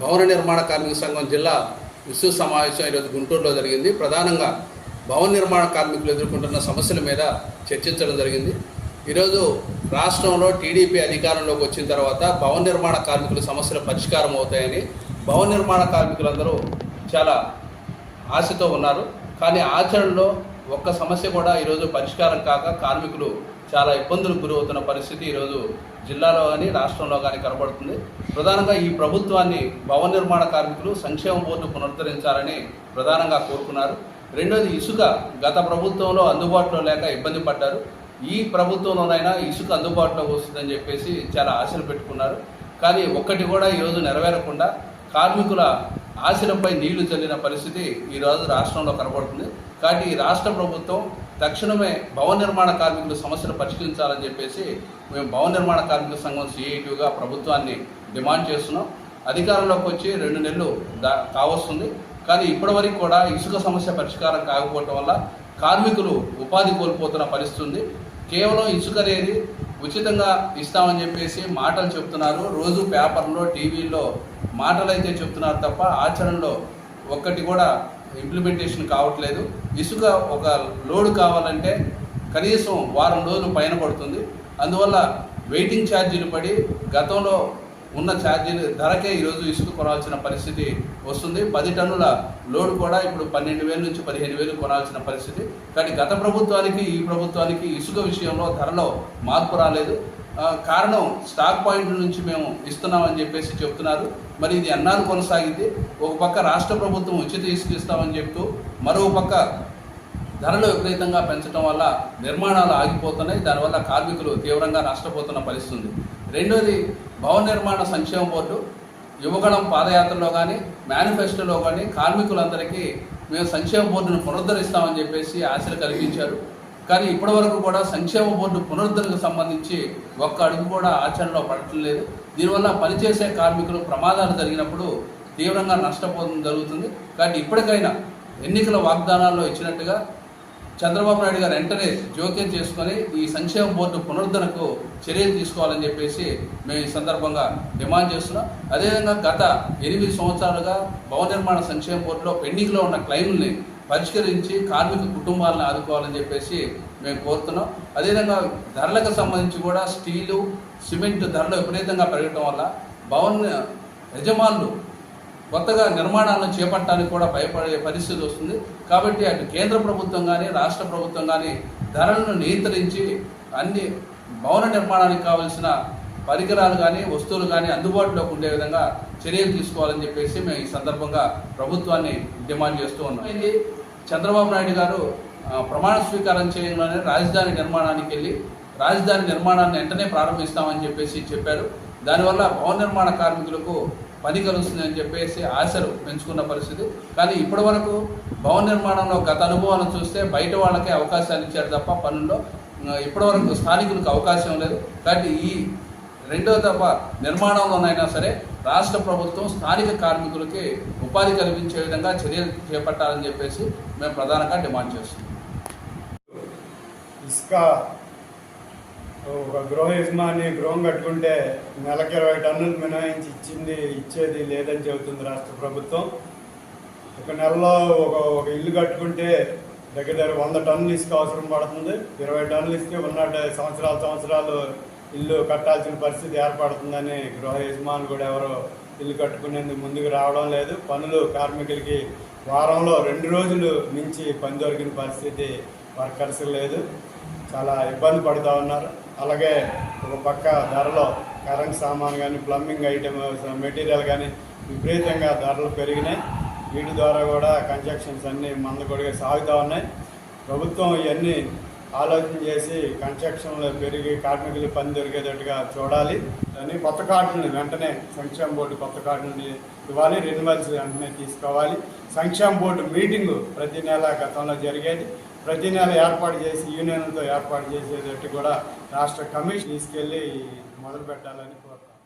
భవన నిర్మాణ కార్మిక సంఘం జిల్లా విస్తృత సమావేశం ఈరోజు గుంటూరులో జరిగింది. ప్రధానంగా భవన నిర్మాణ కార్మికులు ఎదుర్కొంటున్న సమస్యల మీద చర్చించడం జరిగింది. ఈరోజు రాష్ట్రంలో టీడీపీ అధికారంలోకి వచ్చిన తర్వాత భవన నిర్మాణ కార్మికుల సమస్యలు పరిష్కారం అవుతాయని భవన నిర్మాణ కార్మికులందరూ చాలా ఆశతో ఉన్నారు. కానీ ఆచరణలో ఒక్క సమస్య కూడా ఈరోజు పరిష్కారం కాక కార్మికులు చాలా ఇబ్బందులకు గురవుతున్న పరిస్థితి ఈరోజు జిల్లాలో కానీ రాష్ట్రంలో కానీ కనబడుతుంది. ప్రధానంగా ఈ ప్రభుత్వాన్ని భవన నిర్మాణ కార్మికులు సంక్షేమ బోర్డు పునరుద్ధరించాలని ప్రధానంగా కోరుకున్నారు. రెండోది ఇసుక గత ప్రభుత్వంలో అందుబాటులో లేక ఇబ్బంది పడ్డారు. ఈ ప్రభుత్వంలోనైనా ఇసుక అందుబాటులోకి వస్తుందని చెప్పేసి చాలా ఆశలు పెట్టుకున్నారు. కానీ ఒక్కటి కూడా ఈరోజు నెరవేరకుండా కార్మికుల ఆశలపై నీళ్ళు చల్లిన పరిస్థితి ఈరోజు రాష్ట్రంలో కనబడుతుంది. కాబట్టి ఈ రాష్ట్ర ప్రభుత్వం తక్షణమే భవన నిర్మాణ కార్మికుల సమస్యలు పరిష్కరించాలని చెప్పేసి మేము భవన నిర్మాణ కార్మిక సంఘం సిఐటిగా ప్రభుత్వాన్ని డిమాండ్ చేస్తున్నాం. అధికారంలోకి వచ్చి రెండు నెలలు దా కావస్తుంది. కానీ ఇప్పటివరకు కూడా ఇసుక సమస్య పరిష్కారం కాకపోవటం వల్ల కార్మికులు ఉపాధి కోల్పోతున్న పరిస్థితి ఉంది. కేవలం ఇసుక అనేది ఉచితంగా ఇస్తామని చెప్పేసి మాటలు చెప్తున్నారు. రోజు పేపర్లో టీవీల్లో మాటలు అయితే చెప్తున్నారు తప్ప ఆచరణలో ఒక్కటి కూడా ఇంప్లిమెంటేషన్ కావట్లేదు. ఇసుక ఒక లోడ్ కావాలంటే కనీసం వారం రోజులు పైన పడుతుంది. అందువల్ల వెయిటింగ్ ఛార్జీలు పడి గతంలో ఉన్న ఛార్జీలు ధరకే ఈరోజు ఇసుక కొనాల్సిన పరిస్థితి వస్తుంది. పది టన్నుల లోడ్ కూడా ఇప్పుడు పన్నెండు వేల నుంచి పదిహేను వేలు కొనాల్సిన పరిస్థితి. కానీ గత ప్రభుత్వానికి ఈ ప్రభుత్వానికి ఇసుక విషయంలో ధరలో మార్పు రాలేదు. కారణం స్టాక్ పాయింట్ నుంచి మేము ఇస్తున్నామని చెప్పేసి చెప్తున్నారు. మరి ఇది ఎన్నాళ్ళు కొనసాగింది? ఒక పక్క రాష్ట్ర ప్రభుత్వం ఉచిత ఇసుక ఇస్తామని చెప్తూ మరో పక్క ధరలు విపరీతంగా పెంచడం వల్ల నిర్మాణాలు ఆగిపోతున్నాయి. దానివల్ల కార్మికులు తీవ్రంగా నష్టపోతున్న పరిస్థితి ఉంది. రెండోది భవన నిర్మాణ సంక్షేమ బోర్డు. యువగళం పాదయాత్రలో కానీ మేనిఫెస్టోలో కానీ కార్మికులందరికీ మేము సంక్షేమ బోర్డును పునరుద్ధరిస్తామని చెప్పేసి ఆశలు కలిగించారు. కానీ ఇప్పటివరకు కూడా సంక్షేమ బోర్డు పునరుద్ధరణకు సంబంధించి ఒక్క అడుగు కూడా ఆచరణలో పడట్లేదు దీనివల్ల పనిచేసే కార్మికులు ప్రమాదాలు జరిగినప్పుడు తీవ్రంగా నష్టపోవడం జరుగుతుంది. కాబట్టి ఇప్పటికైనా ఎన్నికల వాగ్దానాల్లో ఇచ్చినట్టుగా చంద్రబాబు నాయుడు గారు వెంటనే జోక్యం చేసుకొని ఈ సంక్షేమ బోర్డు పునరుద్ధరణకు చర్యలు తీసుకోవాలని చెప్పేసి మేము ఈ సందర్భంగా డిమాండ్ చేస్తున్నాం. అదేవిధంగా గత ఎనిమిది సంవత్సరాలుగా భవన నిర్మాణ సంక్షేమ బోర్డులో పెండింగ్లో ఉన్న క్లైముల్ని పరిష్కరించి కార్మిక కుటుంబాలను ఆదుకోవాలని చెప్పేసి మేము కోరుతున్నాం. అదేవిధంగా ధరలకు సంబంధించి కూడా స్టీలు సిమెంట్ ధరలు విపరీతంగా పెరగటం వల్ల భవన యజమానులు కొత్తగా నిర్మాణాలను చేపట్టడానికి కూడా భయపడే పరిస్థితి వస్తుంది. కాబట్టి అటు కేంద్ర ప్రభుత్వం కానీ రాష్ట్ర ప్రభుత్వం కానీ ధరలను నియంత్రించి అన్ని భవన నిర్మాణానికి కావలసిన పరికరాలు కానీ వస్తువులు కానీ అందుబాటులోకి ఉండే విధంగా చర్యలు తీసుకోవాలని చెప్పేసి మేము ఈ సందర్భంగా ప్రభుత్వాన్ని డిమాండ్ చేస్తూ ఉన్నాం. ఇది చంద్రబాబు నాయుడు గారు ప్రమాణ స్వీకారం చేయడంలోనే రాజధాని నిర్మాణానికి వెళ్ళి రాజధాని నిర్మాణాన్ని వెంటనే ప్రారంభిస్తామని చెప్పేసి చెప్పారు. దానివల్ల భవన నిర్మాణ కార్మికులకు పని కలుగుతుందని చెప్పేసి ఆశలు పెంచుకున్న పరిస్థితి. కానీ ఇప్పటి వరకు భవన నిర్మాణంలో గత అనుభవాలను చూస్తే బయట వాళ్ళకే అవకాశాలు ఇచ్చారు తప్ప పనుల్లో ఇప్పటివరకు ఇప్పటి వరకు స్థానికులకు అవకాశం లేదు. కాబట్టి ఈ రెండో దఫ నిర్మాణంలోనైనా సరే రాష్ట్ర ప్రభుత్వం స్థానిక కార్మికులకి ఉపాధి కల్పించే విధంగా చర్యలు చేపట్టాలని చెప్పేసి మేము ప్రధానంగా డిమాండ్ చేస్తున్నాం. ఇసుక ఒక గృహ యజమాని గృహం కట్టుకుంటే నెలకి ఇరవై టన్నులు మినహాయించి ఇచ్చింది ఇచ్చేది లేదని చెబుతుంది రాష్ట్ర ప్రభుత్వం. ఒక నెలలో ఒక ఒక ఇల్లు కట్టుకుంటే దగ్గర దగ్గర వంద టన్నులు ఇసుక అవసరం పడుతుంది. ఇరవై టన్నులు ఇస్తే ఉన్న సంవత్సరాలు సంవత్సరాలు ఇల్లు కట్టాల్సిన పరిస్థితి ఏర్పడుతుందని గృహ యజమాని కూడా ఎవరో ఇల్లు కట్టుకునేందుకు ముందుకు రావడం లేదు. పనులు కార్మికులకి వారంలో రెండు రోజులు మించి పని దొరికిన పరిస్థితి వర్కర్స్ లేదు. చాలా ఇబ్బంది పడుతూ ఉన్నారు. అలాగే ఒక పక్క ధరలో కరెంట్ సామాన్ కానీ ప్లంబింగ్ ఐటమ్ మెటీరియల్ కానీ విపరీతంగా ధరలు పెరిగినాయి. వీటి ద్వారా కూడా కన్స్ట్రక్షన్స్ అన్నీ మందకొడిగా సాగుతూ ఉన్నాయి. ప్రభుత్వం ఇవన్నీ ఆలోచన చేసి కన్స్ట్రక్షన్లో పెరిగి కార్మికులు పని దొరికేటట్టుగా చూడాలి. అని కొత్త కార్డుని వెంటనే సంక్షేమ బోర్డు కొత్త కార్డుని ఇవ్వాలి. రెన్యువల్స్ వెంటనే తీసుకోవాలి. సంక్షేమ బోర్డు మీటింగు ప్రతి నెల గతంలో జరిగేది. ప్రతి నెల ఏర్పాటు చేసి యూనియన్తో ఏర్పాటు చేసేటట్టు కూడా రాష్ట్ర కమిషన్ తీసుకెళ్ళి మొదలు పెట్టాలని కోరుతున్నాను